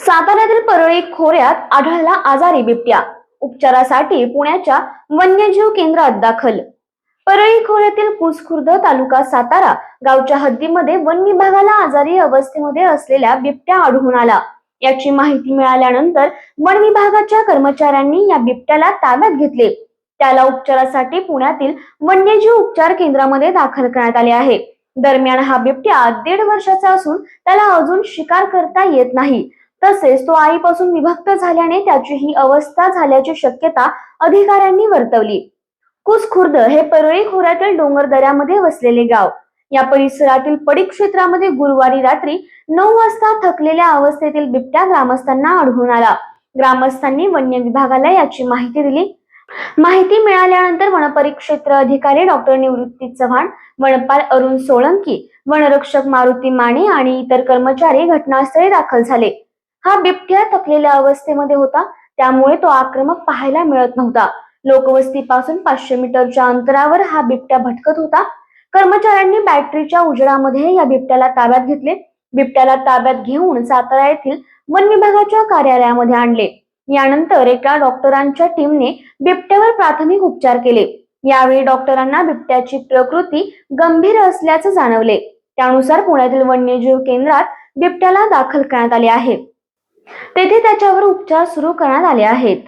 साताऱ्यातील परळी खोऱ्यात आढळला आजारी बिबट्या. उपचारासाठी पुण्याच्या वन्यजीव केंद्रात दाखल. परळी खोऱ्यातील कुसखुर्द तालुका सातारा गावच्या हद्दीमध्ये वन विभागाला आजारी अवस्थेमध्ये असलेल्या बिबट्या आढळून आला. याची माहिती मिळाल्यानंतर वन विभागाच्या कर्मचाऱ्यांनी या बिबट्याला ताब्यात घेतले. त्याला उपचारासाठी पुण्यातील वन्यजीव उपचार केंद्रामध्ये दाखल करण्यात आले आहे. दरम्यान हा बिबट्या दीड वर्षाचा असून त्याला अजून शिकार करता येत नाही. तसेच तो आईपासून विभक्त झाल्याने त्याची ही अवस्था झाल्याची शक्यता अधिकाऱ्यांनी वर्तवली. कुसखुर्द हे परळी खोऱ्यातील डोंगर दऱ्यामध्ये वसलेले गाव. या परिसरातील पडीक क्षेत्रामध्ये गुरुवारी रात्री नऊ वाजता थकलेल्या अवस्थेतील बिबट्या ग्रामस्थांना आढळून आला. ग्रामस्थांनी वन्य विभागाला याची माहिती दिली. माहिती मिळाल्यानंतर वनपरिक्षेत्र अधिकारी डॉक्टर निवृत्ती चव्हाण वनपाल अरुण सोळंकी वनरक्षक मारुती माने आणि इतर कर्मचारी घटनास्थळी दाखल झाले. हा बिबट्या थकलेल्या अवस्थेमध्ये होता. त्यामुळे तो आक्रमक पाहायला मिळत नव्हता. लोकवस्तीपासून पाचशे मीटरच्या अंतरावर हा बिबट्या भटकत होता. कर्मचाऱ्यांनी बॅटरीच्या उजेडामध्ये या बिबट्याला ताब्यात घेतले. बिबट्याला ताब्यात घेऊन सातारा येथील वन विभागाच्या कार्यालयामध्ये आणले. यानंतर एका डॉक्टरांच्या टीमने बिबट्यावर प्राथमिक उपचार केले. यावेळी डॉक्टरांना बिबट्याची प्रकृती गंभीर असल्याचं जाणवले. त्यानुसार पुण्यातील वन्यजीव केंद्रात बिबट्याला दाखल करण्यात आले आहे. तेथे त्याच्यावर उपचार सुरू करण्यात आले आहेत.